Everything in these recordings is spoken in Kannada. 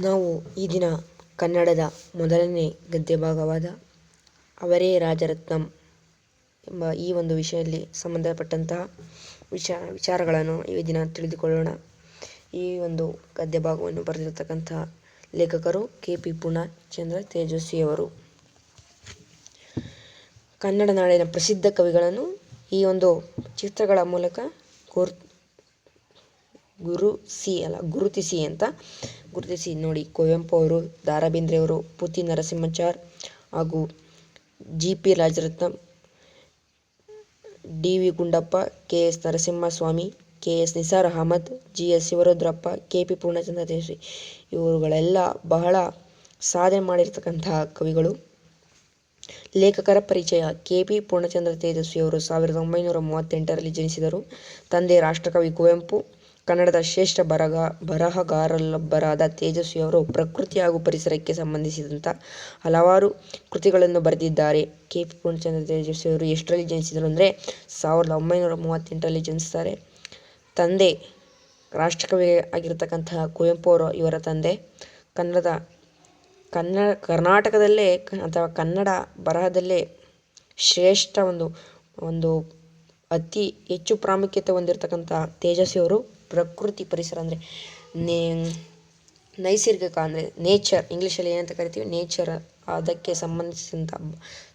ನಾವು ಈ ದಿನ ಕನ್ನಡದ ಮೊದಲನೇ ಗದ್ಯ ಭಾಗವಾದ ಅವರೇ ರಾಜರತ್ನಂ ಎಂಬ ಈ ಒಂದು ವಿಷಯದಲ್ಲಿ ಸಂಬಂಧಪಟ್ಟಂತಹ ವಿಚಾರ ವಿಚಾರಗಳನ್ನು ಈ ದಿನ ತಿಳಿದುಕೊಳ್ಳೋಣ. ಈ ಒಂದು ಗದ್ಯ ಭಾಗವನ್ನು ಬರೆದಿರತಕ್ಕಂತಹ ಲೇಖಕರು ಕೆ ಪಿ ಪೂರ್ಣಚಂದ್ರ ತೇಜಸ್ವಿಯವರು. ಕನ್ನಡ ನಾಡಿನ ಪ್ರಸಿದ್ಧ ಕವಿಗಳನ್ನು ಈ ಒಂದು ಚಿತ್ರಗಳ ಮೂಲಕ ಗುರು, ಗುರುಸಿ ಅಲ್ಲ, ಗುರುತಿಸಿ ಅಂತ ಗುರುತಿಸಿ ನೋಡಿ. ಕುವೆಂಪು ಅವರು ದ ರಾ ಬೇಂದ್ರೆಯವರು ಪುತಿ ನರಸಿಂಹಾಚಾರ್ ಹಾಗೂ G P Rajaratnam, D V Gundappa, K S Narasimhaswamy, K S Nisar Ahmed, G S Shivarudrappa, K P Poornachandra Tejaswi ಇವರುಗಳೆಲ್ಲ ಬಹಳ ಸಾಧನೆ ಮಾಡಿರ್ತಕ್ಕಂತಹ ಕವಿಗಳು. ಲೇಖಕರ ಪರಿಚಯ, ಕೆ ಪಿ ಪೂರ್ಣಚಂದ್ರ ತೇಜಸ್ವಿಯವರು ಸಾವಿರದ ಒಂಬೈನೂರ ಮೂವತ್ತೆಂಟರಲ್ಲಿ ಜನಿಸಿದರು. ತಂದೆ ರಾಷ್ಟ್ರಕವಿ ಕುವೆಂಪು ಕನ್ನಡದ ಶ್ರೇಷ್ಠ ಬರಗ, ಬರಹಗಾರರಲ್ಲೊಬ್ಬರಾದ ತೇಜಸ್ವಿಯವರು ಪ್ರಕೃತಿ ಹಾಗೂ ಪರಿಸರಕ್ಕೆ ಸಂಬಂಧಿಸಿದಂಥ ಹಲವಾರು ಕೃತಿಗಳನ್ನು ಬರೆದಿದ್ದಾರೆ. ಕೆ. ಪಿ. ಪೂರ್ಣಚಂದ್ರ ತೇಜಸ್ವಿಯವರು ಎಷ್ಟರಲ್ಲಿ ಜನಿಸಿದರು ಅಂದರೆ ಸಾವಿರದ ಒಂಬೈನೂರ ಮೂವತ್ತೆಂಟರಲ್ಲಿ ಜನಿಸ್ತಾರೆ. ತಂದೆ ರಾಷ್ಟ್ರಕವಿ ಆಗಿರತಕ್ಕಂತಹ ಕುವೆಂಪು ಅವರು ಇವರ ತಂದೆ. ಕನ್ನಡದ ಕನ್ನಡ ಕರ್ನಾಟಕದಲ್ಲೇ ಅಥವಾ ಕನ್ನಡ ಬರಹದಲ್ಲೇ ಶ್ರೇಷ್ಠ ಒಂದು ಒಂದು ಅತಿ ಹೆಚ್ಚು ಪ್ರಾಮುಖ್ಯತೆ ಹೊಂದಿರತಕ್ಕಂಥ ತೇಜಸ್ವಿಯವರು ಪ್ರಕೃತಿ ಪರಿಸರ ಅಂದರೆ ನೇ, ನೈಸರ್ಗಿಕ ಅಂದರೆ ನೇಚರ್ ಇಂಗ್ಲೀಷಲ್ಲಿ ಏನಂತ ಕರಿತೀವಿ? ನೇಚರ್ ಅದಕ್ಕೆ ಸಂಬಂಧಿಸಿದಂಥ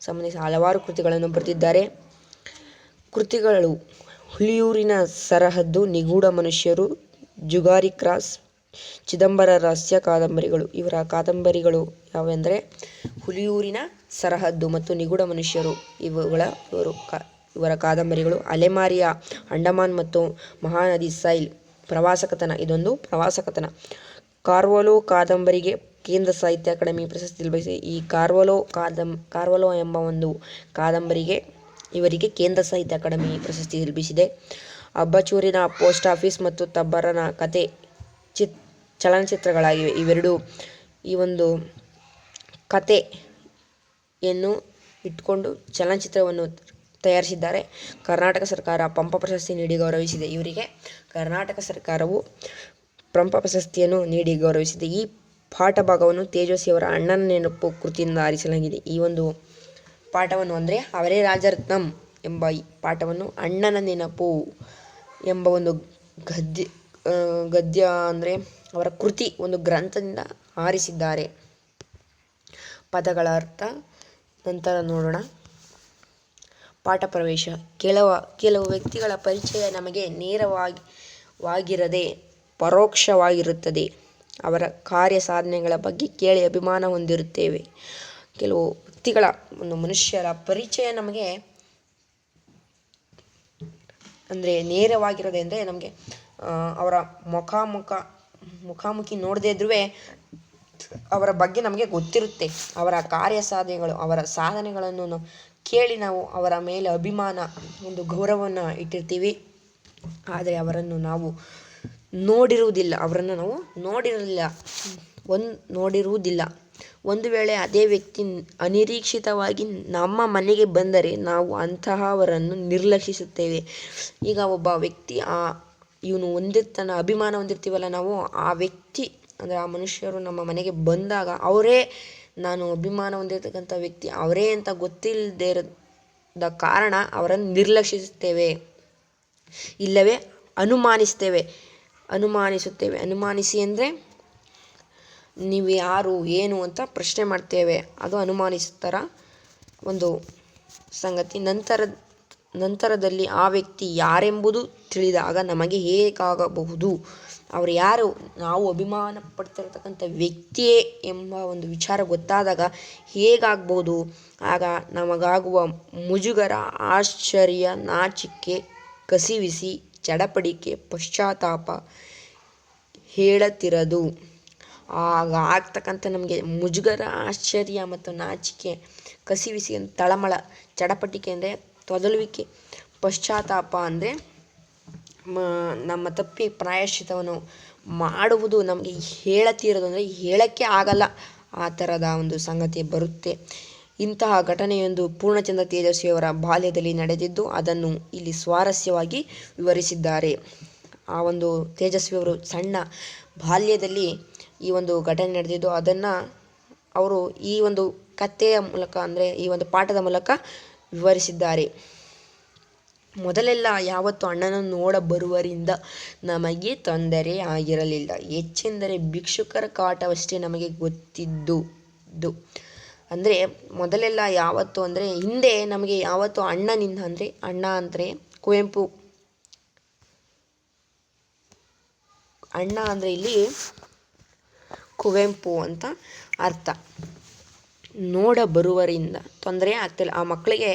ಸಂಬಂಧಿಸಿದ ಹಲವಾರು ಕೃತಿಗಳನ್ನು ಬರೆದಿದ್ದಾರೆ. ಕೃತಿಗಳು, ಹುಲಿಯೂರಿನ ಸರಹದ್ದು, ನಿಗೂಢ ಮನುಷ್ಯರು, ಜುಗಾರಿ ಕ್ರಾಸ್ ಚಿದಂಬರ ರಹಸ್ಯ ಕಾದಂಬರಿಗಳು. ಇವರ ಕಾದಂಬರಿಗಳು ಯಾವೆಂದರೆ ಹುಲಿಯೂರಿನ ಸರಹದ್ದು ಮತ್ತು ನಿಗೂಢ ಮನುಷ್ಯರು. ಇವುಗಳ ಇವರು ಕ, ಇವರ ಕಾದಂಬರಿಗಳು ಅಲೆಮಾರಿಯ, ಅಂಡಮಾನ್ ಮತ್ತು ಮಹಾನದಿ ಸೈಲ್. ಪ್ರವಾಸ ಕಥನ ಇದೊಂದು ಪ್ರವಾಸ ಕಥನ ಕಾರ್ವಲೋ ಕಾದಂಬರಿಗೆ ಕೇಂದ್ರ ಸಾಹಿತ್ಯ ಅಕಾಡೆಮಿ ಪ್ರಶಸ್ತಿ ಲಭಿಸಿದೆ ಈ ಕಾರ್ವಲೋ ಕಾದಂ ಕಾರ್ವಲೋ ಎಂಬ ಒಂದು ಕಾದಂಬರಿಗೆ ಇವರಿಗೆ ಕೇಂದ್ರ ಸಾಹಿತ್ಯ ಅಕಾಡೆಮಿ ಪ್ರಶಸ್ತಿ ಲಭಿಸಿದೆ. ಅಬ್ಬಚೂರಿನ ಪೋಸ್ಟ್ ಆಫೀಸ್ ಮತ್ತು ತಬ್ಬರನ ಕತೆ ಚಿತ್, ಚಲನಚಿತ್ರಗಳಾಗಿವೆ. ಇವೆರಡು ಈ ಒಂದು ಕತೆಯನ್ನು ಇಟ್ಕೊಂಡು ಚಲನಚಿತ್ರವನ್ನು ತಯಾರಿಸಿದ್ದಾರೆ. ಕರ್ನಾಟಕ ಸರ್ಕಾರ ಪಂಪ ಪ್ರಶಸ್ತಿ ನೀಡಿ ಗೌರವಿಸಿದೆ. ಇವರಿಗೆ ಕರ್ನಾಟಕ ಸರ್ಕಾರವು ಪಂಪ ಪ್ರಶಸ್ತಿಯನ್ನು ನೀಡಿ ಗೌರವಿಸಿದೆ. ಈ ಪಾಠ ಭಾಗವನ್ನು ತೇಜಸ್ವಿಯವರ ಅಣ್ಣನ ನೆನಪು ಕೃತಿಯಿಂದ ಆರಿಸಲಾಗಿದೆ. ಈ ಒಂದು ಪಾಠವನ್ನು ಅಂದರೆ ಅವರೇ ರಾಜರತ್ನಂ ಎಂಬ ಈ ಪಾಠವನ್ನು ಅಣ್ಣನ ನೆನಪು ಎಂಬ ಒಂದು ಗದ್ಯ ಗದ್ಯ ಅಂದರೆ ಅವರ ಕೃತಿ ಒಂದು ಗ್ರಂಥದಿಂದ ಆರಿಸಿದ್ದಾರೆ. ಪದಗಳ ಅರ್ಥ ನಂತರ ನೋಡೋಣ. ಪಾಠ ಪ್ರವೇಶ. ಕೆಲವ, ಕೆಲವು ವ್ಯಕ್ತಿಗಳ ಪರಿಚಯ ನಮಗೆ ನೇರವಾಗಿ, ವಾಗಿರದೆ, ಪರೋಕ್ಷವಾಗಿರುತ್ತದೆ. ಅವರ ಕಾರ್ಯ ಸಾಧನೆಗಳ ಬಗ್ಗೆ ಕೇಳಿ ಅಭಿಮಾನ ಹೊಂದಿರುತ್ತೇವೆ. ಕೆಲವು ವ್ಯಕ್ತಿಗಳ, ಒಂದು ಮನುಷ್ಯರ ಪರಿಚಯ ನಮಗೆ ಅಂದರೆ ನೇರವಾಗಿರೋದೆ ಅಂದರೆ ನಮಗೆ ಅವರ ಮುಖಾಮುಖ, ಮುಖಾಮುಖಿ ನೋಡದೇ ಇದ್ರೂ ಅವರ ಬಗ್ಗೆ ನಮಗೆ ಗೊತ್ತಿರುತ್ತೆ. ಅವರ ಕಾರ್ಯ ಸಾಧನೆಗಳು ಅವರ ಸಾಧನೆಗಳನ್ನು ಕೇಳಿ ನಾವು ಅವರ ಮೇಲೆ ಅಭಿಮಾನ, ಒಂದು ಗೌರವವನ್ನು ಇಟ್ಟಿರ್ತೀವಿ. ಆದರೆ ಅವರನ್ನು ನಾವು ನೋಡಿರುವುದಿಲ್ಲ. ಅವರನ್ನು ನಾವು ನೋಡಿರಲಿಲ್ಲ. ಒಂದು ನೋಡಿರುವುದಿಲ್ಲ. ಒಂದು ವೇಳೆ ಅದೇ ವ್ಯಕ್ತಿ ಅನಿರೀಕ್ಷಿತವಾಗಿ ನಮ್ಮ ಮನೆಗೆ ಬಂದರೆ ನಾವು ಅಂತಹವರನ್ನು ನಿರ್ಲಕ್ಷಿಸುತ್ತೇವೆ. ಈಗ ಒಬ್ಬ ವ್ಯಕ್ತಿ ಆ ಇವನು ಹೊಂದಿರ್ತಾನೆ ಅಭಿಮಾನ ಹೊಂದಿರ್ತೀವಲ್ಲ ನಾವು, ಆ ವ್ಯಕ್ತಿ ಅಂದರೆ ಆ ಮನುಷ್ಯರು ನಮ್ಮ ಮನೆಗೆ ಬಂದಾಗ ಅವರೇ ನಾನು ಅಭಿಮಾನ ಹೊಂದಿರತಕ್ಕಂಥ ವ್ಯಕ್ತಿ, ಅವರೇ ಅಂತ ಗೊತ್ತಿಲ್ಲದೆ ಇರದ ಕಾರಣ ಅವರನ್ನು ನಿರ್ಲಕ್ಷಿಸುತ್ತೇವೆ. ಇಲ್ಲವೇ ಅನುಮಾನಿಸ್ತೇವೆ. ಅನುಮಾನಿಸುತ್ತೇವೆ. ಅನುಮಾನಿಸಿ ಅಂದರೆ ನೀವು ಯಾರು, ಏನು ಅಂತ ಪ್ರಶ್ನೆ ಮಾಡ್ತೇವೆ. ಅದು ಅನುಮಾನಿಸ್ತಾರ ಒಂದು ಸಂಗತಿ. ನಂತರ, ನಂತರದಲ್ಲಿ ಆ ವ್ಯಕ್ತಿ ಯಾರೆಂಬುದು ತಿಳಿದಾಗ ನಮಗೆ ಹೇಗಾಗಬಹುದು? ಅವರು ಯಾರು? ನಾವು ಅಭಿಮಾನ ಪಡ್ತಿರ್ತಕ್ಕಂಥ ವ್ಯಕ್ತಿಯೇ ಎಂಬ ಒಂದು ವಿಚಾರ ಗೊತ್ತಾದಾಗ ಹೇಗಾಗ್ಬೋದು? ಆಗ ನಮಗಾಗುವ ಮುಜುಗರ, ಆಶ್ಚರ್ಯ, ನಾಚಿಕೆ, ಕಸಿವಿಸಿ, ಚಡಪಡಿಕೆ, ಪಶ್ಚಾತ್ತಾಪ ಹೇಳತಿರದು. ಆಗ ಆಗ್ತಕ್ಕಂಥ ನಮಗೆ ಮುಜುಗರ, ಆಶ್ಚರ್ಯ ಮತ್ತು ನಾಚಿಕೆ, ಕಸಿವಿಸಿ, ತಳಮಳ ಚಡಪಟಿಕೆ ಅಂದರೆ ತೊದಲುವಿಕೆ, ಪಶ್ಚಾತ್ತಾಪ ಅಂದರೆ ನಮ್ಮ ತಪ್ಪಿ ಪ್ರಾಯಶ್ಚಿತವನ್ನು ಮಾಡುವುದು ನಮಗೆ ಹೇಳತೀರೋದು ಅಂದರೆ ಹೇಳೋಕ್ಕೆ ಆಗಲ್ಲ. ಆ ಥರದ ಒಂದು ಸಂಗತಿ ಬರುತ್ತೆ. ಇಂತಹ ಘಟನೆಯೊಂದು ಪೂರ್ಣಚಂದ್ರ ತೇಜಸ್ವಿಯವರ ಬಾಲ್ಯದಲ್ಲಿ ನಡೆದಿದ್ದು ಅದನ್ನು ಇಲ್ಲಿ ಸ್ವಾರಸ್ಯವಾಗಿ ವಿವರಿಸಿದ್ದಾರೆ. ಆ ಒಂದು ತೇಜಸ್ವಿಯವರು ಸಣ್ಣ ಬಾಲ್ಯದಲ್ಲಿ ಈ ಒಂದು ಘಟನೆ ನಡೆದಿದ್ದು ಅದನ್ನು ಅವರು ಈ ಒಂದು ಕಥೆಯ ಮೂಲಕ ಅಂದರೆ ಈ ಒಂದು ಪಾಠದ ಮೂಲಕ ವಿವರಿಸಿದ್ದಾರೆ. ಮೊದಲೆಲ್ಲ ಯಾವತ್ತು ಅಣ್ಣನನ್ನು ನೋಡ ಬರುವರಿಂದ ನಮಗೆ ತೊಂದರೆ ಆಗಿರಲಿಲ್ಲ. ಹೆಚ್ಚೆಂದರೆ ಭಿಕ್ಷುಕರ ಕಾಟವಷ್ಟೇ ನಮಗೆ ಗೊತ್ತಿದ್ದು ಅಂದರೆ ಮೊದಲೆಲ್ಲ ಯಾವತ್ತು ಅಂದರೆ ಹಿಂದೆ ನಮಗೆ ಯಾವತ್ತು ಅಣ್ಣನಿಂದ ಅಂದರೆ ಅಣ್ಣ ಅಂದರೆ ಕುವೆಂಪು. ಅಣ್ಣ ಅಂದರೆ ಇಲ್ಲಿ ಕುವೆಂಪು ಅಂತ ಅರ್ಥ. ನೋಡ ಬರುವರಿಂದ ತೊಂದರೆ ಆಗ್ತಿಲ್ಲ. ಆ ಮಕ್ಕಳಿಗೆ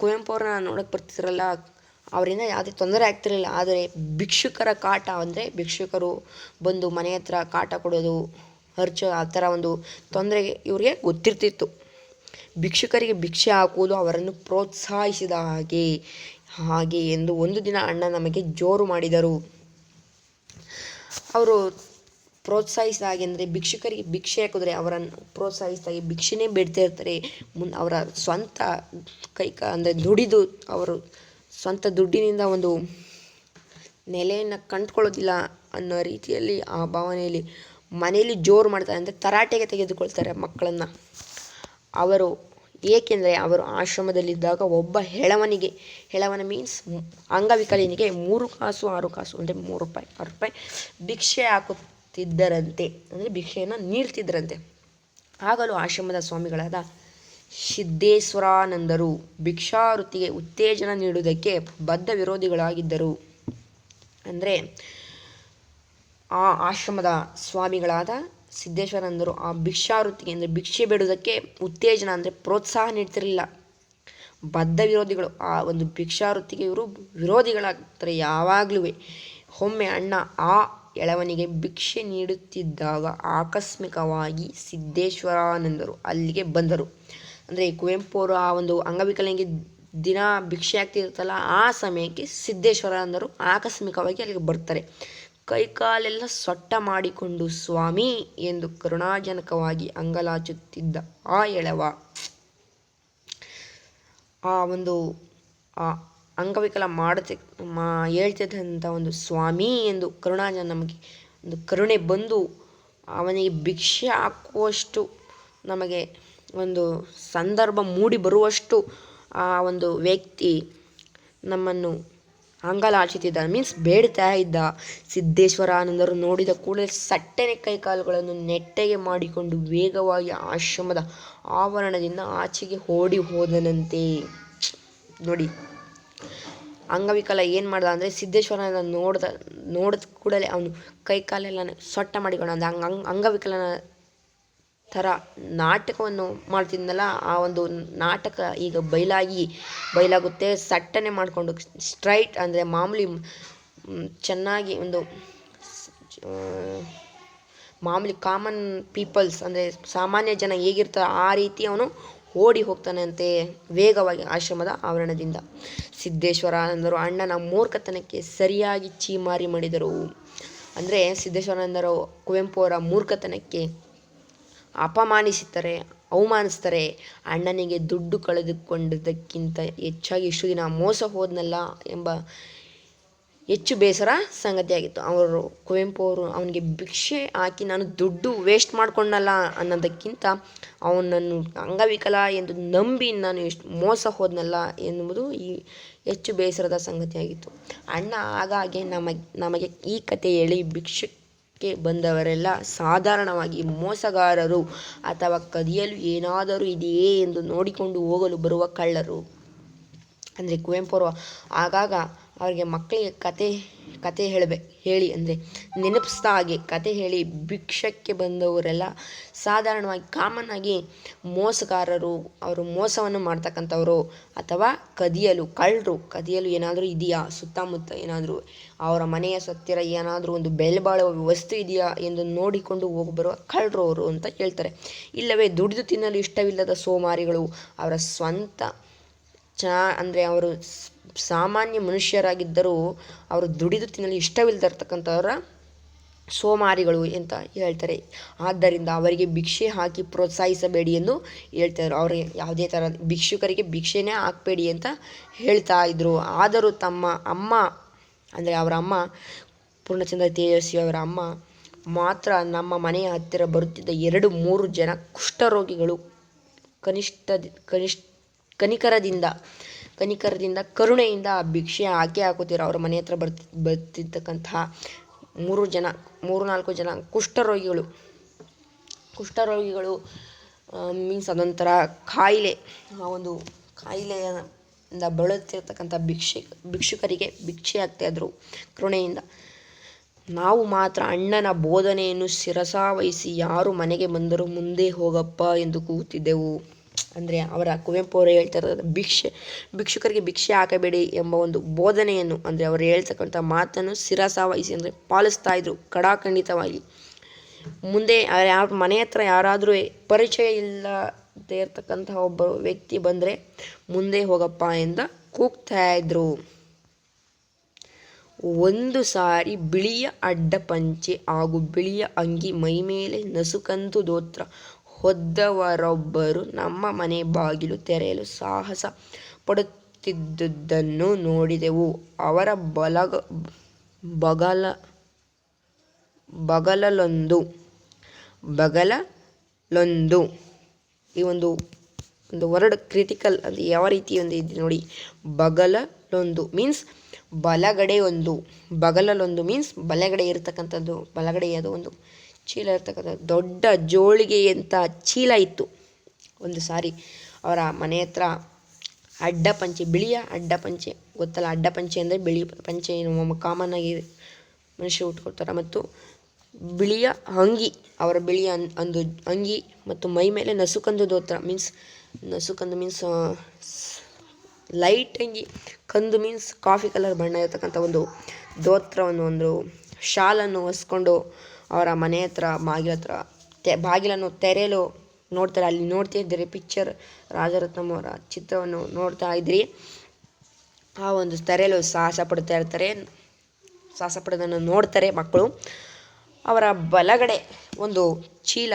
ಕುವೆಂಪು ಅವ್ರನ್ನ ನೋಡಕ್ಕೆ ಬರ್ತಿದ್ರಲ್ಲ, ಅವರಿಂದ ಯಾವುದೇ ತೊಂದರೆ ಆಗ್ತಿರಲಿಲ್ಲ. ಆದರೆ ಭಿಕ್ಷುಕರ ಕಾಟ ಅಂದರೆ ಭಿಕ್ಷುಕರು ಬಂದು ಮನೆ ಹತ್ರ ಕಾಟ ಕೊಡೋದು ಖರ್ಚು ಆ ಥರ ಒಂದು ತೊಂದರೆಗೆ ಇವರಿಗೆ ಗೊತ್ತಿರ್ತಿತ್ತು. ಭಿಕ್ಷುಕರಿಗೆ ಭಿಕ್ಷೆ ಹಾಕುವುದು ಅವರನ್ನು ಪ್ರೋತ್ಸಾಹಿಸಿದ ಹಾಗೆ ಹಾಗೆ ಎಂದು ಒಂದು ದಿನ ಅಣ್ಣ ನಮಗೆ ಜೋರು ಮಾಡಿದರು. ಅವರು ಪ್ರೋತ್ಸಾಹಿಸಿದ ಹಾಗೆ ಅಂದರೆ ಭಿಕ್ಷುಕರಿಗೆ ಭಿಕ್ಷೆ ಹಾಕಿದ್ರೆ ಅವರನ್ನು ಪ್ರೋತ್ಸಾಹಿಸಿದಾಗೆ ಭಿಕ್ಷೆನೇ ಬೇಡ್ತಾ ಇರ್ತಾರೆ ಮುನ್ ಅವರ ಸ್ವಂತ ಕೈ ಕ ಅಂದರೆ ದುಡಿದು ಅವರು ಸ್ವಂತ ದುಡ್ಡಿನಿಂದ ಒಂದು ನೆಲೆಯನ್ನು ಕಂಡುಕೊಳ್ಳೋದಿಲ್ಲ ಅನ್ನೋ ರೀತಿಯಲ್ಲಿ ಆ ಭಾವನೆಯಲ್ಲಿ ಮನೆಯಲ್ಲಿ ಜೋರು ಮಾಡ್ತಾರೆ ಅಂದರೆ ತರಾಟೆಗೆ ತೆಗೆದುಕೊಳ್ತಾರೆ ಮಕ್ಕಳನ್ನು. ಅವರು ಏಕೆಂದರೆ ಅವರು ಆಶ್ರಮದಲ್ಲಿದ್ದಾಗ ಒಬ್ಬ ಹೆಳವನಿಗೆ, ಹೆಳವನ ಮೀನ್ಸ್ ಅಂಗವಿಕಲನಿಗೆ ಮೂರು ಕಾಸು, ಆರು ಕಾಸು, ಅಂದರೆ ಮೂರು ರೂಪಾಯಿ, ಆರು ರೂಪಾಯಿ ಭಿಕ್ಷೆ ಹಾಕುತ್ತಿದ್ದರಂತೆ ಅಂದರೆ ಭಿಕ್ಷೆಯನ್ನು ನೀಡ್ತಿದ್ದರಂತೆ ಆಗಲೂ ಆಶ್ರಮದ ಸ್ವಾಮಿಗಳಾದ ಸಿದ್ದೇಶ್ವರಾನಂದರು ಭಿಕ್ಷಾವೃತ್ತಿಗೆ ಉತ್ತೇಜನ ನೀಡುವುದಕ್ಕೆ ಬದ್ಧ ವಿರೋಧಿಗಳಾಗಿದ್ದರು. ಅಂದರೆ ಆ ಆಶ್ರಮದ ಸ್ವಾಮಿಗಳಾದ ಸಿದ್ದೇಶ್ವರಾನಂದರು ಆ ಭಿಕ್ಷಾವೃತ್ತಿಗೆ ಅಂದರೆ ಭಿಕ್ಷೆ ಬಿಡುವುದಕ್ಕೆ ಉತ್ತೇಜನ ಅಂದರೆ ಪ್ರೋತ್ಸಾಹ ನೀಡ್ತಿರಲಿಲ್ಲ. ಬದ್ಧ ವಿರೋಧಿಗಳು ಆ ಒಂದು ಭಿಕ್ಷಾವೃತ್ತಿಗೆ ಇವರು ವಿರೋಧಿಗಳಾಗ್ತಾರೆ ಯಾವಾಗಲೂ ಒಮ್ಮೆ ಅಣ್ಣ ಆ ಎಳವನಿಗೆ ಭಿಕ್ಷೆ ನೀಡುತ್ತಿದ್ದಾಗ ಆಕಸ್ಮಿಕವಾಗಿ ಸಿದ್ದೇಶ್ವರಾನಂದರು ಅಲ್ಲಿಗೆ ಬಂದರು. ಅಂದರೆ ಕುವೆಂಪು ಅವರು ಆ ಒಂದು ಅಂಗವಿಕಲನಿಗೆ ದಿನ ಭಿಕ್ಷೆ ಆಗ್ತಿರುತ್ತಲ್ಲ, ಆ ಸಮಯಕ್ಕೆ ಸಿದ್ದೇಶ್ವರಾನಂದರು ಆಕಸ್ಮಿಕವಾಗಿ ಅಲ್ಲಿಗೆ ಬರ್ತಾರೆ. ಕೈಕಾಲೆಲ್ಲ ಸೊಟ್ಟ ಮಾಡಿಕೊಂಡು, ಸ್ವಾಮಿ ಎಂದು ಕರುಣಾಜನಕವಾಗಿ ಅಂಗಲಾಚುತ್ತಿದ್ದ ಆ ಎಳವ, ಆ ಒಂದು, ಆ ಅಂಗವಿಕಲ ಮಾಡುತ್ತೆ ಮಾ ಹೇಳ್ತಿದ್ದಂಥ ಒಂದು ಸ್ವಾಮಿ ಎಂದು ಕರುಣಾಜನ ನಮಗೆ, ಒಂದು ಕರುಣೆ ಬಂದು ಅವನಿಗೆ ಭಿಕ್ಷೆ ಹಾಕುವಷ್ಟು ನಮಗೆ ಒಂದು ಸಂದರ್ಭ ಮೂಡಿ ಬರುವಷ್ಟು ಆ ಒಂದು ವ್ಯಕ್ತಿ ನಮ್ಮನ್ನು ಅಂಗಲಾಚಿತಿದ್ದ ಮೀನ್ಸ್ ಬೇಡ್ತಾ ಇದ್ದ ಸಿದ್ದೇಶ್ವರಾನಂದರು ನೋಡಿದ ಕೂಡಲೇ ಸಟ್ಟನೆ ಕೈಕಾಲುಗಳನ್ನು ನೆಟ್ಟಗೆ ಮಾಡಿಕೊಂಡು ವೇಗವಾಗಿ ಆಶ್ರಮದ ಆವರಣದಿಂದ ಆಚೆಗೆ ಓಡಿ ಹೋದನಂತೆ. ನೋಡಿ ಅಂಗವಿಕಲ ಏನು ಮಾಡ್ದ ಅಂದರೆ ಸಿದ್ದೇಶ್ವರನ ನೋಡ್ದ, ನೋಡಿದ ಕೂಡಲೇ ಅವನು ಕೈ ಕಾಲೆಲ್ಲ ಸೊಟ್ಟ ಮಾಡಿಕೊಂಡು. ಅಂದ ಅಂಗ ಅಂಗವಿಕಲನ ಥರ ನಾಟಕವನ್ನು ಮಾಡ್ತಿದ್ನಲ್ಲ, ಆ ಒಂದು ನಾಟಕ ಈಗ ಬಯಲಾಗಿ ಬಯಲಾಗುತ್ತೆ ಸಟ್ಟನೆ ಮಾಡಿಕೊಂಡು, ಸ್ಟ್ರೈಟ್ ಅಂದರೆ ಮಾಮೂಲಿ ಚೆನ್ನಾಗಿ ಒಂದು ಮಾಮೂಲಿ ಕಾಮನ್ ಪೀಪಲ್ಸ್ ಅಂದರೆ ಸಾಮಾನ್ಯ ಜನ ಹೇಗಿರ್ತಾರೆ ಆ ರೀತಿ ಅವನು ಓಡಿ ಹೋಗ್ತಾನಂತೆ ವೇಗವಾಗಿ ಆಶ್ರಮದ ಆವರಣದಿಂದ. ಸಿದ್ದೇಶ್ವರಾನಂದರು ಅಣ್ಣನ ಮೂರ್ಖತನಕ್ಕೆ ಸರಿಯಾಗಿ ಚೀಮಾರಿ ಮಾಡಿದರು. ಅಂದರೆ ಸಿದ್ದೇಶ್ವರಾನಂದರು ಕುವೆಂಪು ಅವರ ಮೂರ್ಖತನಕ್ಕೆ ಅಪಮಾನಿಸುತ್ತಾರೆ ಅವಮಾನಿಸ್ತಾರೆ ಅಣ್ಣನಿಗೆ ದುಡ್ಡು ಕಳೆದುಕೊಂಡಿದ್ದಕ್ಕಿಂತ ಹೆಚ್ಚಾಗಿ ಇಷ್ಟು ದಿನ ಮೋಸ ಹೋದ್ನಲ್ಲ ಎಂಬ ಹೆಚ್ಚು ಬೇಸರ ಸಂಗತಿಯಾಗಿತ್ತು ಅವರು ಕುವೆಂಪು ಅವರು ಅವನಿಗೆ ಭಿಕ್ಷೆ ಹಾಕಿ ನಾನು ದುಡ್ಡು ವೇಸ್ಟ್ ಮಾಡ್ಕೊಂಡಲ್ಲ ಅನ್ನೋದಕ್ಕಿಂತ ಅವನನ್ನು ಅಂಗವಿಕಲ ಎಂದು ನಂಬಿ ನಾನು ಎಷ್ಟು ಮೋಸ ಹೋದ್ನಲ್ಲ ಎನ್ನುವುದು ಈ ಹೆಚ್ಚು ಬೇಸರದ ಸಂಗತಿಯಾಗಿತ್ತು ಅಣ್ಣ ಆಗಾಗೆ ನಮಗೆ ನಮಗೆ ಈ ಕತೆ ಹೇಳಿ ಭಿಕ್ಷಕ್ಕೆ ಬಂದವರೆಲ್ಲ ಸಾಧಾರಣವಾಗಿ ಮೋಸಗಾರರು ಅಥವಾ ಕದಿಯಲು ಏನಾದರೂ ಇದೆಯೇ ಎಂದು ನೋಡಿಕೊಂಡು ಹೋಗಲು ಬರುವ ಕಳ್ಳರು. ಅಂದರೆ ಕುವೆಂಪು ಅವರು ಆಗಾಗ ಅವರಿಗೆ ಮಕ್ಕಳಿಗೆ ಕತೆ ಕತೆ ಹೇಳಬೇ, ಹೇಳಿ ಅಂದರೆ ನೆನಪಿಸ್ತಾ ಹಾಗೆ ಕತೆ ಹೇಳಿ ಭಿಕ್ಷಕ್ಕೆ ಬಂದವರೆಲ್ಲ ಸಾಧಾರಣವಾಗಿ ಕಾಮನ್ ಆಗಿ ಮೋಸಗಾರರು, ಅವರು ಮೋಸವನ್ನು ಮಾಡ್ತಕ್ಕಂಥವರು ಅಥವಾ ಕದಿಯಲು, ಕಳ್ಳರು, ಕದಿಯಲು ಏನಾದರೂ ಇದೆಯಾ? ಸುತ್ತಮುತ್ತ ಏನಾದರೂ, ಅವರ ಮನೆಯ ಸತ್ತಿರ ಏನಾದರೂ ಒಂದು ಬೆಲೆಬಾಳುವ ವಸ್ತು ಇದೆಯಾ ಎಂದು ನೋಡಿಕೊಂಡು ಹೋಗಿ ಬರುವ ಕಳ್ಳರು ಅವರು ಅಂತ ಹೇಳ್ತಾರೆ. ಇಲ್ಲವೇ, ದುಡಿದು ತಿನ್ನಲು ಇಷ್ಟವಿಲ್ಲದ ಸೋಮಾರಿಗಳು ಅವರ ಸ್ವಂತ ಚಾ, ಅಂದರೆ ಅವರು ಸಾಮಾನ್ಯ ಮನುಷ್ಯರಾಗಿದ್ದರೂ ಅವರು ದುಡಿದು ತಿನ್ನಲು ಇಷ್ಟವಿಲ್ಲದಿರ್ತಕ್ಕಂಥವರ ಸೋಮಾರಿಗಳು ಅಂತ ಹೇಳ್ತಾರೆ. ಆದ್ದರಿಂದ ಅವರಿಗೆ ಭಿಕ್ಷೆ ಹಾಕಿ ಪ್ರೋತ್ಸಾಹಿಸಬೇಡಿ ಎಂದು ಹೇಳ್ತಾರೆ. ಅವರಿಗೆ ಯಾವುದೇ ಥರ ಭಿಕ್ಷುಕರಿಗೆ ಭಿಕ್ಷೆನೇ ಹಾಕಬೇಡಿ ಅಂತ ಹೇಳ್ತಾ ಇದ್ದರು ಆದರೂ ತಮ್ಮ ಅಮ್ಮ, ಅಂದರೆ ಅವರ ಅಮ್ಮ, ಪೂರ್ಣಚಂದ್ರ ತೇಜಸ್ವಿ ಅವರ ಅಮ್ಮ, ಮಾತ್ರ ನಮ್ಮ ಮನೆಯ ಹತ್ತಿರ ಬರುತ್ತಿದ್ದ ಎರಡು ಮೂರು ಜನ ಕುಷ್ಠರೋಗಿಗಳು ಕನಿಷ್ಠ ಕನಿಷ್ ಕನಿಕರದಿಂದ ಕನಿಕರದಿಂದ, ಕರುಣೆಯಿಂದ ಆ ಭಿಕ್ಷೆ ಹಾಕಿ ಹಾಕುತ್ತೀರ ಅವರ ಮನೆ ಹತ್ರ ಬರ್ತಿ, ಬರ್ತಿರ್ತಕ್ಕಂತಹ ಮೂರು ಜನ, ಮೂರು ನಾಲ್ಕು ಜನ ಕುಷ್ಠರೋಗಿಗಳು. ಕುಷ್ಠರೋಗಿಗಳು ಮೀನ್ಸ್ ಅದೊಂಥರ ಕಾಯಿಲೆ, ಆ ಒಂದು ಕಾಯಿಲೆಯಿಂದ ಬಳಲುತ್ತಿರ್ತಕ್ಕಂಥ ಭಿಕ್ಷೆ, ಭಿಕ್ಷುಕರಿಗೆ ಭಿಕ್ಷೆ ಹಾಕ್ತಾಯಿದ್ರು ಕರುಣೆಯಿಂದ. ನಾವು ಮಾತ್ರ ಅಣ್ಣನ ಬೋಧನೆಯನ್ನು ಶಿರಸಾವಹಿಸಿ ಯಾರು ಮನೆಗೆ ಬಂದರೂ ಮುಂದೆ ಹೋಗಪ್ಪ ಎಂದು ಕೂಗುತ್ತಿದ್ದೆವು ಅಂದರೆ ಅವರ ಕುವೆಂಪು ಅವರು ಹೇಳ್ತಾ ಇರೋದು, ಭಿಕ್ಷೆ, ಭಿಕ್ಷುಕರಿಗೆ ಭಿಕ್ಷೆ ಹಾಕಬೇಡಿ ಎಂಬ ಒಂದು ಬೋಧನೆಯನ್ನು, ಅಂದರೆ ಅವರು ಹೇಳ್ತಕ್ಕಂಥ ಮಾತನ್ನು ಶಿರಸಾವಹಿಸಿ ಅಂದರೆ ಪಾಲಿಸ್ತಾ ಇದ್ರು ಕಡಾಖಂಡಿತವಾಗಿ. ಮುಂದೆ ಯಾರ ಮನೆ ಹತ್ರ ಯಾರಾದರೂ ಪರಿಚಯ ಇಲ್ಲದೆ ಇರ್ತಕ್ಕಂತಹ ಒಬ್ಬ ವ್ಯಕ್ತಿ ಬಂದರೆ ಮುಂದೆ ಹೋಗಪ್ಪ ಎಂದ ಕೂಗ್ತಾ ಇದ್ರು. ಒಂದು ಸಾರಿ ಬಿಳಿಯ ಅಡ್ಡ ಪಂಚೆ ಹಾಗೂ ಬಿಳಿಯ ಅಂಗಿ ಮೈಮೇಲೆ ನಸುಕಂತು ದೋತ್ರ ಹೊದ್ದವರೊಬ್ಬರು ನಮ್ಮ ಮನೆ ಬಾಗಿಲು ತೆರೆಯಲು ಸಾಹಸ ಪಡುತ್ತಿದ್ದುದನ್ನು ನೋಡಿದೆವು. ಅವರ ಬಲಗ, ಬಗಲ ಬಗಲಲ್ಲೊಂದು ಬಗಲಲೊಂದು. ಈ ಒಂದು ಒಂದು ವರ್ಡ್ ಕ್ರಿಟಿಕಲ್ ಅದು ಯಾವ ರೀತಿ ಒಂದು ಇದೆ ನೋಡಿ. ಬಗಲಲ್ಲೊಂದು ಮೀನ್ಸ್ ಬಲಗಡೆ ಒಂದು ಬಗಲಲ್ಲೊಂದು ಮೀನ್ಸ್ ಬಲಗಡೆ ಇರತಕ್ಕಂಥದ್ದು ಬಲಗಡೆ ಅದು ಒಂದು ಚೀಲ ಇರ್ತಕ್ಕಂಥ ದೊಡ್ಡ ಜೋಳಿಗೆಯಂಥ ಚೀಲ ಇತ್ತು. ಒಂದು ಸಾರಿ ಅವರ ಮನೆ ಹತ್ರ ಅಡ್ಡ ಪಂಚೆ, ಬಿಳಿಯ ಅಡ್ಡ ಪಂಚೆ, ಗೊತ್ತಲ್ಲ ಅಡ್ಡ ಪಂಚೆ ಅಂದರೆ ಬಿಳಿ ಪಂಚೆ ಕಾಮನ್ ಆಗಿ ಮನುಷ್ಯರು ಉಟ್ಕೊಳ್ತಾರೆ ಮತ್ತು ಬಿಳಿಯ ಅಂಗಿ, ಅವರ ಬಿಳಿಯ ಒಂದು ಅಂಗಿ ಮತ್ತು ಮೈ ಮೇಲೆ ನಸುಕಂದು ದೋತ್ರ ಮೀನ್ಸ್ ನಸುಕಂದು ಮೀನ್ಸ್ ಲೈಟ್ ಅಂಗಿ, ಕಂದು ಮೀನ್ಸ್ ಕಾಫಿ ಕಲರ್ ಬಣ್ಣ ಇರತಕ್ಕಂಥ ಒಂದು ದೋತ್ರವನ್ನು ಒಂದು ಶಾಲನ್ನು ಹೊಸ್ಕೊಂಡು ಅವರ ಮನೆ ಹತ್ರ, ಬಾಗಿಲ ಹತ್ರ, ತೆ, ಬಾಗಿಲನ್ನು ತೆರೆಯಲು ನೋಡ್ತಾರೆ. ಅಲ್ಲಿ ನೋಡ್ತಾ ಇದ್ದೀರಿ ಪಿಕ್ಚರ್ ರಾಜರತ್ನಂ ಅವರ ಚಿತ್ರವನ್ನು ನೋಡ್ತಾ ಇದ್ರಿ ಆ ಒಂದು ತೆರೆಯಲು ಸಾಹಸ ಪಡ್ತಾ ಇರ್ತಾರೆ. ಸಾಹಸ ಪಡೋದನ್ನು ನೋಡ್ತಾರೆ ಮಕ್ಕಳು. ಅವರ ಬಲಗಡೆ ಒಂದು ಚೀಲ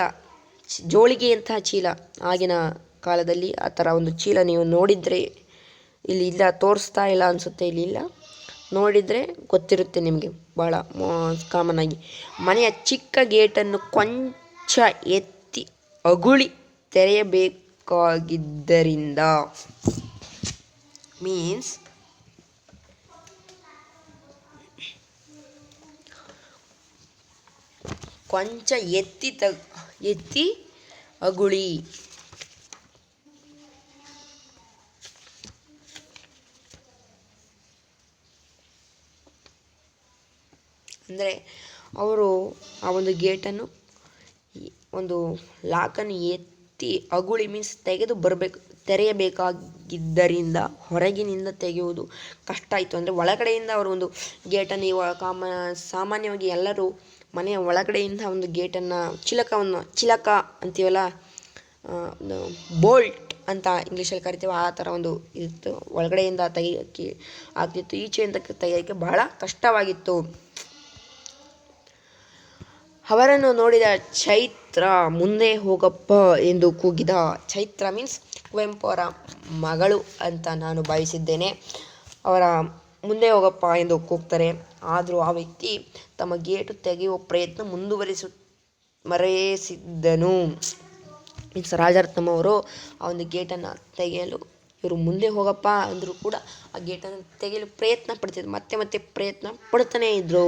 ಜೋಳಿಗೆಯಂತಹ ಚೀಲ ಆಗಿನ ಕಾಲದಲ್ಲಿ ಆ ಥರ ಒಂದು ಚೀಲ ನೀವು ನೋಡಿದರೆ ಇಲ್ಲಿ ಇಲ್ಲ, ತೋರಿಸ್ತಾ ಇಲ್ಲ ಅನಿಸುತ್ತೆ, ಇಲ್ಲಿ ಇಲ್ಲ. ನೋಡಿದರೆ ಗೊತ್ತಿರುತ್ತೆ ನಿಮಗೆ ಭಾಳ ಕಾಮನ್ ಆಗಿ. ಮನೆಯ ಚಿಕ್ಕ ಗೇಟನ್ನು ಕೊಂಚ ಎತ್ತಿ ಅಗುಳಿ ತೆರೆಯಬೇಕಾಗಿದ್ದರಿಂದ ಮೀನ್ಸ್ ಕೊಂಚ ಎತ್ತಿ ತ, ಎತ್ತಿ ಅಗುಳಿ ಅಂದರೆ ಅವರು ಆ ಒಂದು ಗೇಟನ್ನು ಒಂದು ಲಾಕನ್ನು ಎತ್ತಿ ಅಗುಳಿ ಮೀನ್ಸ್ ತೆಗೆದು ಬರಬೇಕು, ತೆರೆಯಬೇಕಾಗಿದ್ದರಿಂದ ಹೊರಗಿನಿಂದ ತೆಗೆಯುವುದು ಕಷ್ಟ ಆಯಿತು. ಅಂದರೆ ಒಳಗಡೆಯಿಂದ ಅವರು ಒಂದು ಗೇಟನ್ನು ಕಾಮ, ಸಾಮಾನ್ಯವಾಗಿ ಎಲ್ಲರೂ ಮನೆಯ ಒಳಗಡೆಯಿಂದ ಒಂದು ಗೇಟನ್ನು ಚಿಲಕವನ್ನು, ಚಿಲಕ ಅಂತೀವಲ್ಲ ಒಂದು ಬೋಲ್ಟ್ ಅಂತ ಇಂಗ್ಲೀಷಲ್ಲಿ ಕರಿತೀವಿ ಆ ಥರ ಒಂದು ಇತ್ತು. ಒಳಗಡೆಯಿಂದ ತೆಗೆಯೋಕ್ಕೆ ಆಗ್ತಿತ್ತು. ಈಚೆಯಿಂದ ತೆಗೆಯೋಕ್ಕೆ ಬಹಳ ಕಷ್ಟವಾಗಿತ್ತು. ಅವರನ್ನು ನೋಡಿದ ಚೈತ್ರ, ಮುಂದೆ ಹೋಗಪ್ಪ ಎಂದು ಕೂಗಿದ. ಚೈತ್ರ ಮೀನ್ಸ್ ಕುವೆಂಪು ಅವರ ಮಗಳು ಅಂತ ನಾನು ಭಾವಿಸಿದ್ದೇನೆ. ಅವರ ಮುಂದೆ ಹೋಗಪ್ಪ ಎಂದು ಕೂಗ್ತಾರೆ. ಆದರೂ ಆ ವ್ಯಕ್ತಿ ತಮ್ಮ ಗೇಟು ತೆಗೆಯುವ ಪ್ರಯತ್ನ ಮುಂದುವರಿಸು, ಮರೆಯಿಸಿದ್ದನು. ಮೀನ್ಸ್ ರಾಜರತ್ನಂ ಅವರು ಆ ಒಂದು ಗೇಟನ್ನು ತೆಗೆಯಲು ಇವರು ಮುಂದೆ ಹೋಗಪ್ಪ ಅಂದರೂ ಕೂಡ ಆ ಗೇಟನ್ನು ತೆಗೆಯಲು ಪ್ರಯತ್ನ ಪಡ್ತಿದ್ರು. ಮತ್ತೆ ಮತ್ತೆ ಪ್ರಯತ್ನ ಪಡ್ತಾನೇ ಇದ್ದರು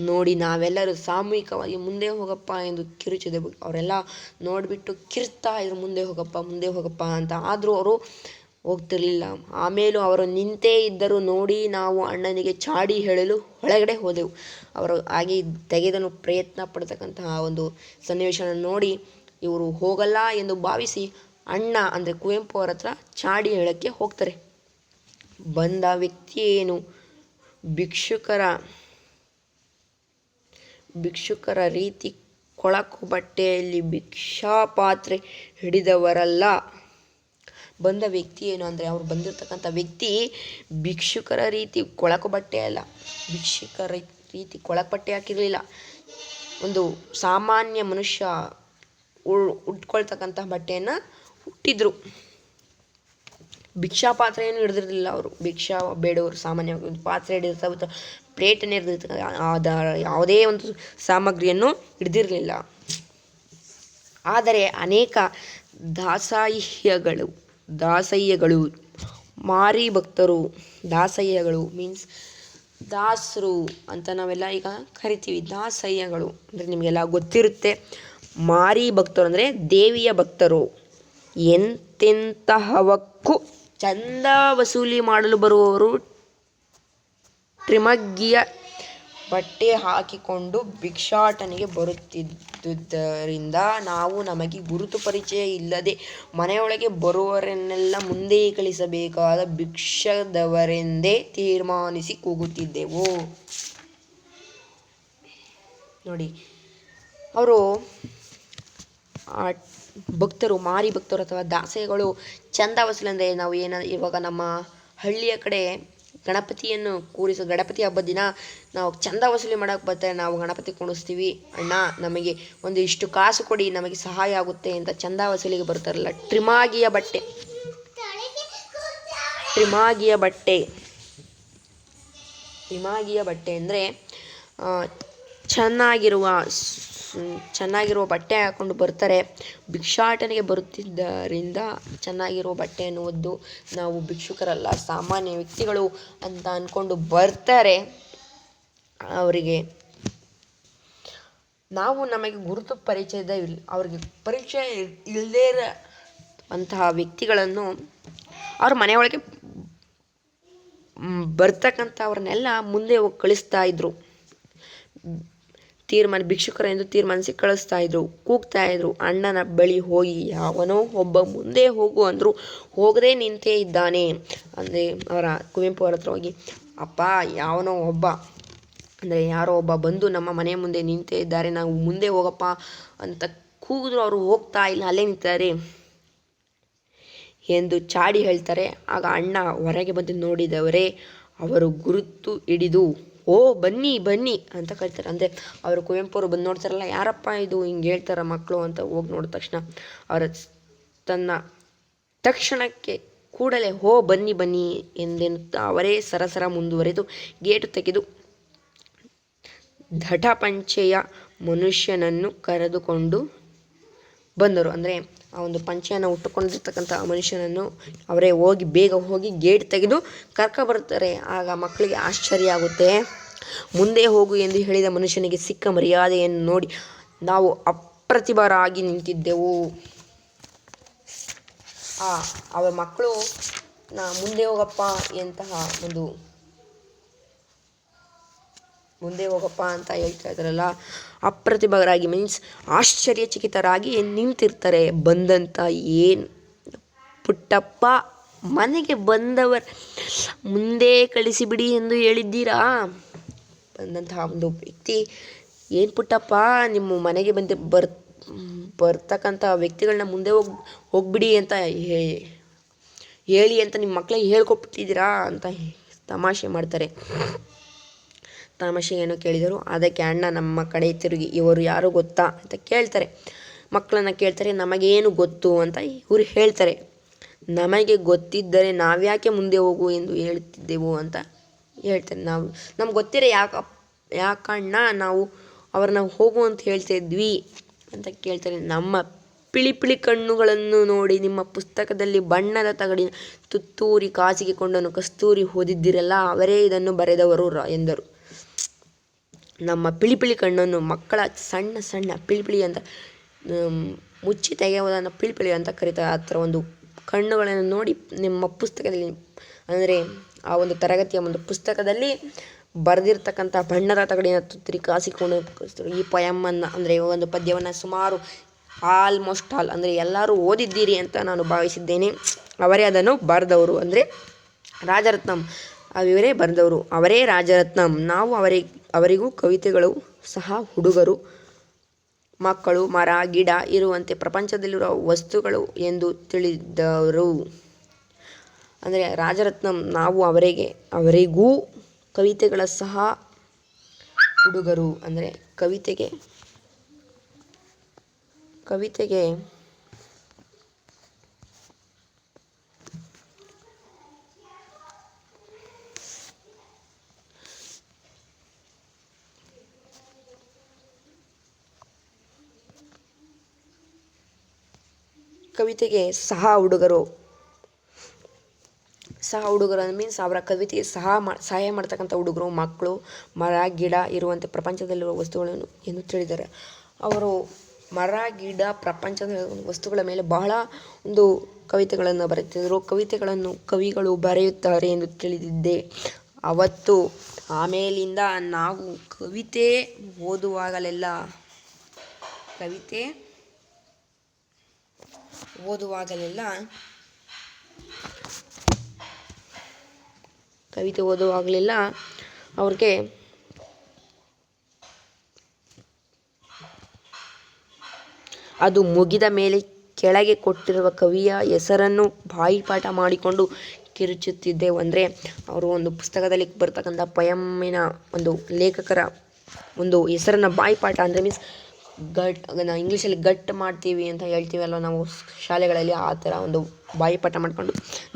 ನೋಡಿ, ನಾವೆಲ್ಲರೂ ಸಾಮೂಹಿಕವಾಗಿ ಮುಂದೆ ಹೋಗಪ್ಪ ಎಂದು ಕಿರುಚಿದೆವು ಅವರೆಲ್ಲ ನೋಡಿಬಿಟ್ಟು ಕಿರ್ತಾ ಇದ್ರು, ಮುಂದೆ ಹೋಗಪ್ಪ ಮುಂದೆ ಹೋಗಪ್ಪ ಅಂತ. ಆದರೂ ಅವರು ಹೋಗ್ತಿರ್ಲಿಲ್ಲ. ಆಮೇಲೂ ಅವರು ನಿಂತೇ ಇದ್ದರು. ನೋಡಿ, ನಾವು ಅಣ್ಣನಿಗೆ ಚಾಡಿ ಹೇಳಲು ಒಳಗಡೆ ಹೋದೆವು. ಅವರು ಹಾಗೆ ತೆಗೆದನು ಪ್ರಯತ್ನ ಪಡ್ತಕ್ಕಂತಹ ಒಂದು ಸನ್ನಿವೇಶನ ನೋಡಿ ಇವರು ಹೋಗಲ್ಲ ಎಂದು ಭಾವಿಸಿ ಅಣ್ಣ ಅಂದರೆ ಕುವೆಂಪು ಅವ್ರ ಹತ್ರ ಚಾಡಿ ಹೇಳೋಕ್ಕೆ ಹೋಗ್ತಾರೆ. ಬಂದ ವ್ಯಕ್ತಿ ಏನು? ಭಿಕ್ಷುಕರ ಭಿಕ್ಷುಕರ ರೀತಿ ಕೊಳಕು ಬಟ್ಟೆಯಲ್ಲಿ ಭಿಕ್ಷಾ ಪಾತ್ರೆ ಹಿಡಿದವರಲ್ಲ. ಬಂದ ವ್ಯಕ್ತಿ ಏನು ಅಂದರೆ ಅವ್ರು ಬಂದಿರತಕ್ಕಂಥ ವ್ಯಕ್ತಿ ಭಿಕ್ಷುಕರ ರೀತಿ ಕೊಳಕು ಬಟ್ಟೆ ಅಲ್ಲ. ಭಿಕ್ಷುಕರ ರೀತಿ ಕೊಳಕು ಬಟ್ಟೆ ಹಾಕಿರಲಿಲ್ಲ. ಒಂದು ಸಾಮಾನ್ಯ ಮನುಷ್ಯ ಉಟ್ಕೊಳ್ತಕ್ಕಂಥ ಬಟ್ಟೆಯನ್ನು ಹುಟ್ಟಿದ್ರು. ಭಿಕ್ಷಾ ಏನು ಹಿಡಿದಿರಲಿಲ್ಲ ಅವರು. ಭಿಕ್ಷಾ ಬೇಡವರು ಸಾಮಾನ್ಯವಾಗಿ ಒಂದು ಪಾತ್ರೆ ಹಿಡಿದಿರ್ತಾರೆ ಪ್ಲೇಟನ್ನು ಹಿಡಿದಿರ್ತಾರೆ ಆದ ಯಾವುದೇ ಒಂದು ಸಾಮಗ್ರಿಯನ್ನು ಹಿಡಿದಿರಲಿಲ್ಲ. ಆದರೆ ಅನೇಕ ದಾಸಾಹ್ಯಗಳು ದಾಸಯ್ಯಗಳು, ಮಾರಿ ಭಕ್ತರು, ದಾಸಯ್ಯಗಳು ಮೀನ್ಸ್ ದಾಸರು ಅಂತ ನಾವೆಲ್ಲ ಈಗ ಕರಿತೀವಿ. ದಾಸಯ್ಯಗಳು ಅಂದರೆ ನಿಮಗೆಲ್ಲ ಗೊತ್ತಿರುತ್ತೆ. ಮಾರಿ ಭಕ್ತರು ಅಂದರೆ ದೇವಿಯ ಭಕ್ತರು. ಎಂತೆಂತಹವಕ್ಕೂ ಚಂದ ವಸೂಲಿ ಮಾಡಲು ಬರುವವರು ಟ್ರಿಮಗ್ಗಿಯ ಬಟ್ಟೆ ಹಾಕಿಕೊಂಡು ಭಿಕ್ಷಾಟನೆಗೆ ಬರುತ್ತಿದ್ದುದರಿಂದ ನಾವು ನಮಗೆ ಗುರುತು ಪರಿಚಯ ಇಲ್ಲದೆ ಮನೆಯೊಳಗೆ ಬರುವವರನ್ನೆಲ್ಲ ಮುಂದೆ ಕಳಿಸಬೇಕಾದ ಭಿಕ್ಷದವರೆಂದೇ ತೀರ್ಮಾನಿಸಿ ಕೂಗುತ್ತಿದ್ದೆವು. ನೋಡಿ, ಅವರು ಆ ಭಕ್ತರು, ಮಾರಿ ಭಕ್ತರು ಅಥವಾ ದಾಸೆಗಳು ಚಂದ ವಸೂಲಿ ಅಂದರೆ ನಾವು ಏನ, ಇವಾಗ ನಮ್ಮ ಹಳ್ಳಿಯ ಕಡೆ ಗಣಪತಿಯನ್ನು ಕೂರಿಸೋ, ಗಣಪತಿ ಹಬ್ಬದ ದಿನ ನಾವು ಚಂದ ವಸೂಲಿ ಮಾಡೋಕೆ ಬರ್ತಾರೆ ನಾವು ಗಣಪತಿ ಕುಣಿಸ್ತೀವಿ ಅಣ್ಣ, ನಮಗೆ ಒಂದು ಇಷ್ಟು ಕಾಸು ಕೊಡಿ, ನಮಗೆ ಸಹಾಯ ಆಗುತ್ತೆ ಅಂತ ಚಂದ ವಸೂಲಿಗೆ ಬರ್ತಾರಲ್ಲ ಟ್ರಿಮಾಗಿಯ ಬಟ್ಟೆ. ಟ್ರಿಮಾಗಿಯ ಬಟ್ಟೆ. ಟ್ರಿಮಾಗಿಯ ಬಟ್ಟೆ ಅಂದರೆ ಚೆನ್ನಾಗಿರುವ ಚೆನ್ನಾಗಿರುವ ಬಟ್ಟೆ ಹಾಕ್ಕೊಂಡು ಬರ್ತಾರೆ. ಭಿಕ್ಷಾಟನೆಗೆ ಬರುತ್ತಿದ್ದರಿಂದ ಚೆನ್ನಾಗಿರುವ ಬಟ್ಟೆ ಅನ್ನುವುದು ನಾವು ಭಿಕ್ಷುಕರಲ್ಲ, ಸಾಮಾನ್ಯ ವ್ಯಕ್ತಿಗಳು ಅಂತ ಅಂದ್ಕೊಂಡು ಬರ್ತಾರೆ ಅವರಿಗೆ. ನಾವು ನಮಗೆ ಗುರುತು ಪರಿಚಯದ ಇಲ್, ಅವ್ರಿಗೆ ಪರಿಚಯ ಇಲ್- ಇಲ್ಲದೇ ಇರೋ ಅಂತಹ ವ್ಯಕ್ತಿಗಳನ್ನು ಅವ್ರ ಮನೆಯೊಳಗೆ ಬರ್ತಕ್ಕಂಥವ್ರನ್ನೆಲ್ಲ ಮುಂದೆ ಕಳಿಸ್ತಾ ಇದ್ರು. ತೀರ್ಮಾನ, ಭಿಕ್ಷುಕರ ಎಂದು ತೀರ್ಮಾನಿಸಿ ಕಳಿಸ್ತಾ ಇದ್ರು. ಕೂಗ್ತಾ ಇದ್ರು. ಅಣ್ಣನ ಬಳಿ ಹೋಗಿ, ಯಾವನೋ ಒಬ್ಬ ಮುಂದೆ ಹೋಗು ಅಂದ್ರು. ಹೋಗದೆ ನಿಂತೇ ಇದ್ದಾನೆ. ಅಂದರೆ ಅವರ ಕುವೆಂಪು ಅವರ ಹತ್ರ ಹೋಗಿ, ಅಪ್ಪ, ಯಾವನೋ ಒಬ್ಬ, ಅಂದರೆ ಯಾರೋ ಒಬ್ಬ ಬಂದು ನಮ್ಮ ಮನೆ ಮುಂದೆ ನಿಂತೇ ಇದ್ದಾರೆ. ನಾವು ಮುಂದೆ ಹೋಗಪ್ಪ ಅಂತ ಕೂಗಿದ್ರು. ಅವರು ಹೋಗ್ತಾ ಇಲ್ಲ. ಅಲ್ಲೇ ನಿಂತಿದ್ದಾರೆ ಎಂದು ಚಾಡಿ ಹೇಳ್ತಾರೆ. ಆಗ ಅಣ್ಣ ಹೊರಗೆ ಬಂದು ನೋಡಿದವರೇ, ಅವರು ಗುರುತು ಹಿಡಿದು ಓ, ಬನ್ನಿ ಬನ್ನಿ ಅಂತ ಕರಿತಾರೆ. ಅಂದರೆ ಅವರು ಕುವೆಂಪು ಅವರು ಬಂದು ನೋಡ್ತಾರಲ್ಲ, ಯಾರಪ್ಪ ಇದು ಹಿಂಗೆ ಹೇಳ್ತಾರ ಮಕ್ಕಳು ಅಂತ ಹೋಗಿ ನೋಡಿದ ತಕ್ಷಣ ಅವರ ತನ್ನ ತಕ್ಷಣಕ್ಕೆ ಕೂಡಲೇ ಹೋ, ಬನ್ನಿ ಬನ್ನಿ ಎಂದೆನ್ನುತ್ತಾ ಅವರೇ ಸರಸರ ಮುಂದುವರೆದು ಗೇಟು ತೆಗೆದು ಧಟಪಂಚೆಯ ಮನುಷ್ಯನನ್ನು ಕರೆದುಕೊಂಡು ಬಂದರು. ಅಂದರೆ ಆ ಒಂದು ಪಂಚೆಯನ್ನು ಉಟ್ಟುಕೊಂಡಿರ್ತಕ್ಕಂಥ ಆ ಮನುಷ್ಯನನ್ನು ಅವರೇ ಹೋಗಿ ಬೇಗ ಹೋಗಿ ಗೇಟ್ ತೆಗೆದು ಕರ್ಕ ಬರ್ತಾರೆ ಆಗ ಮಕ್ಕಳಿಗೆ ಆಶ್ಚರ್ಯ ಆಗುತ್ತೆ. ಮುಂದೆ ಹೋಗು ಎಂದು ಹೇಳಿದ ಮನುಷ್ಯನಿಗೆ ಸಿಕ್ಕ ಮರ್ಯಾದೆಯನ್ನು ನೋಡಿ ನಾವು ಅಪ್ರತಿಭರಾಗಿ ನಿಂತಿದ್ದೆವು. ಆ ಅವರ ಮಕ್ಕಳು, ನಾ ಮುಂದೆ ಹೋಗಪ್ಪ ಎಂತಹ ಒಂದು ಮುಂದೆ ಹೋಗಪ್ಪ ಅಂತ ಹೇಳ್ತಾ ಇದ್ದಾರಲ್ಲ, ಅಪ್ರತಿಭರಾಗಿ ಮೀನ್ಸ್ ಆಶ್ಚರ್ಯಚಕಿತರಾಗಿ ನಿಂತಿರ್ತಾರೆ. ಬಂದಂಥ ಏನು ಪುಟ್ಟಪ್ಪ, ಮನೆಗೆ ಬಂದವರ ಮುಂದೆ ಕಳಿಸಿಬಿಡಿ ಎಂದು ಹೇಳಿದ್ದೀರಾ? ಬಂದಂತಹ ಒಂದು ವ್ಯಕ್ತಿ, ಏನು ಪುಟ್ಟಪ್ಪ, ನಿಮ್ಮ ಮನೆಗೆ ಬಂದು ಬರ್, ಬರ್ತಕ್ಕಂಥ ವ್ಯಕ್ತಿಗಳನ್ನ ಮುಂದೆ ಹೋಗಿ, ಹೋಗ್ಬಿಡಿ ಅಂತ ಹೇಳಿ ಅಂತ ನಿಮ್ಮ ಮಕ್ಕಳಿಗೆ ಹೇಳ್ಕೊಬಿಟ್ಟಿದ್ದೀರಾ ಅಂತ ತಮಾಷೆ ಮಾಡ್ತಾರೆ. ತಮಾಷೆ ಏನೋ ಕೇಳಿದರು. ಅದಕ್ಕೆ ಅಣ್ಣ ನಮ್ಮ ಕಡೆ ತಿರುಗಿ, ಇವರು ಯಾರು ಗೊತ್ತಾ ಅಂತ ಕೇಳ್ತಾರೆ. ಮಕ್ಕಳನ್ನ ಕೇಳ್ತಾರೆ, ನಮಗೇನು ಗೊತ್ತು ಅಂತ ಇವರು ಹೇಳ್ತಾರೆ. ನಮಗೆ ಗೊತ್ತಿದ್ದರೆ ನಾವ್ಯಾಕೆ ಮುಂದೆ ಹೋಗು ಎಂದು ಹೇಳ್ತಿದ್ದೆವು ಅಂತ ಹೇಳ್ತಾರೆ. ನಾವು, ನಮ್ಗೆ ಗೊತ್ತಿರ ಯಾಕ, ಯಾಕಣ್ಣ ನಾವು ಅವ್ರನ್ನ ಹೋಗು ಅಂತ ಹೇಳ್ತಾ ಇದ್ವಿ ಅಂತ ಕೇಳ್ತಾರೆ. ನಮ್ಮ ಪಿಳಿ ಪಿಳಿ ಕಣ್ಣುಗಳನ್ನು ನೋಡಿ, ನಿಮ್ಮ ಪುಸ್ತಕದಲ್ಲಿ ಬಣ್ಣದ ತಗಡಿನ ತುತ್ತೂರಿ ಕಾಸಿಗೆ ಕೊಂಡನು ಕಸ್ತೂರಿ ಓದಿದ್ದಿರಲ್ಲ ಅವರೇ ಇದನ್ನು ಬರೆದವರು ಎಂದರು. ನಮ್ಮ ಪಿಳಿಪಿಳಿ ಕಣ್ಣನ್ನು ಮಕ್ಕಳ ಸಣ್ಣ ಸಣ್ಣ ಪಿಳಿಪಿಳಿ ಅಂತ ಮುಚ್ಚಿ ತೆಗೆಯುವುದನ್ನು ಪಿಳಿಪಿಳಿ ಅಂತ ಕರೀತಾರೆ. ಆ ಥರ ಒಂದು ಕಣ್ಣುಗಳನ್ನು ನೋಡಿ ನಿಮ್ಮ ಪುಸ್ತಕದಲ್ಲಿ, ಅಂದರೆ ಆ ಒಂದು ತರಗತಿಯ ಒಂದು ಪುಸ್ತಕದಲ್ಲಿ ಬರೆದಿರ್ತಕ್ಕಂಥ ಬಣ್ಣದ ತಗಡಿನ ತುತ್ತರಿ ಕಾಸಿಕೊಂಡು ಈ ಪಯಮನ್ನು, ಅಂದರೆ ಒಂದು ಪದ್ಯವನ್ನು ಸುಮಾರು ಆಲ್ಮೋಸ್ಟ್ ಆಲ್ ಅಂದರೆ ಎಲ್ಲರೂ ಓದಿದ್ದೀರಿ ಅಂತ ನಾನು ಭಾವಿಸಿದ್ದೇನೆ. ಅವರೇ ಅದನ್ನು ಬರೆದವರು, ಅಂದರೆ ರಾಜರತ್ನಂ. ಇವರೇ ಬರೆದವರು ಅವರೇ ರಾಜರತ್ನಂ. ನಾವು ಅವರಿ, ಅವರಿಗೂ ಕವಿತೆಗಳು ಸಹ ಹುಡುಗರು. ಮಕ್ಕಳು, ಮರ, ಗಿಡ ಇರುವಂತೆ ಪ್ರಪಂಚದಲ್ಲಿರುವ ವಸ್ತುಗಳು ಎಂದು ತಿಳಿದವರು. ಅಂದರೆ ರಾಜರತ್ನಂ ನಾವು ಅವರಿಗೆ, ಅವರಿಗೂ ಕವಿತೆಗಳ ಸಹ ಹುಡುಗರು. ಅಂದರೆ ಕವಿತೆಗೆ ಕವಿತೆಗೆ ಕವಿತೆಗೆ ಸಹ ಹುಡುಗರು. ಸಹ ಹುಡುಗರು ಮೀನ್ಸ್ ಅವರ ಕವಿತೆಗೆ ಸಹ ಮಾ, ಸಹಾಯ ಮಾಡ್ತಕ್ಕಂಥ ಹುಡುಗರು, ಮಕ್ಕಳು, ಮರ, ಗಿಡ ಇರುವಂತೆ ಪ್ರಪಂಚದಲ್ಲಿರುವ ವಸ್ತುಗಳನ್ನು ಎಂದು ತಿಳಿದಾರೆ. ಅವರು ಮರ, ಗಿಡ, ಪ್ರಪಂಚದ ವಸ್ತುಗಳ ಮೇಲೆ ಬಹಳ ಒಂದು ಕವಿತೆಗಳನ್ನು ಬರೆಯುತ್ತಿದ್ದರು. ಕವಿತೆಗಳನ್ನು ಕವಿಗಳು ಬರೆಯುತ್ತಾರೆ ಎಂದು ತಿಳಿದಿದ್ದೆ. ಅವತ್ತು ಆಮೇಲಿಂದ ನಾವು ಕವಿತೆ ಓದುವಾಗಲೆಲ್ಲ, ಕವಿತೆ ಓದುವಾಗಲೆಲ್ಲ ಕವಿತೆ ಓದುವಾಗಲೆಲ್ಲ ಅವ್ರಿಗೆ ಅದು ಮುಗಿದ ಮೇಲೆ ಕೆಳಗೆ ಕೊಟ್ಟಿರುವ ಕವಿಯ ಹೆಸರನ್ನು ಬಾಯಿಪಾಠ ಮಾಡಿಕೊಂಡು ಕಿರುಚುತ್ತಿದ್ದೆವು ಅಂದರೆ ಅವರು ಒಂದು ಪುಸ್ತಕದಲ್ಲಿ ಬರ್ತಕ್ಕಂಥ ಪಯಮ್ಮಿನ ಒಂದು ಲೇಖಕರ ಒಂದು ಹೆಸರನ್ನ ಬಾಯಿಪಾಠ ಅಂದರೆ ಮೀನ್ಸ್ ಗಟ್ ನಾವು ಇಂಗ್ಲೀಷಲ್ಲಿ ಗಟ್ ಮಾಡ್ತೀವಿ ಅಂತ ಹೇಳ್ತೀವಲ್ವ ನಾವು ಶಾಲೆಗಳಲ್ಲಿ ಆ ಥರ ಒಂದು ಬಾಯಿಪಾಠ ಮಾಡಿಕೊಂಡು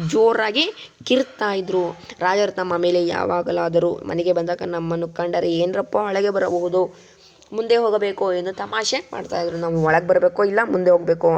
ಜೋರಾಗಿ ಕಿರ್ತಾ ಇದ್ದರು ರಾಜರು ತಮ್ಮ ಮೇಲೆ ಯಾವಾಗಲಾದರೂ ಮನೆಗೆ ಬಂದಾಗ ನಮ್ಮನ್ನು ಕಂಡರೆ ಏನರಪ್ಪ ಒಳಗೆ ಬರಬಹುದು? ಮುಂದೆ ಹೋಗಬೇಕು ಎಂದು ತಮಾಷೆ ಮಾಡ್ತಾಯಿದ್ರು ನಾವು ಒಳಗೆ ಬರಬೇಕೋ ಇಲ್ಲ ಮುಂದೆ ಹೋಗಬೇಕೋ?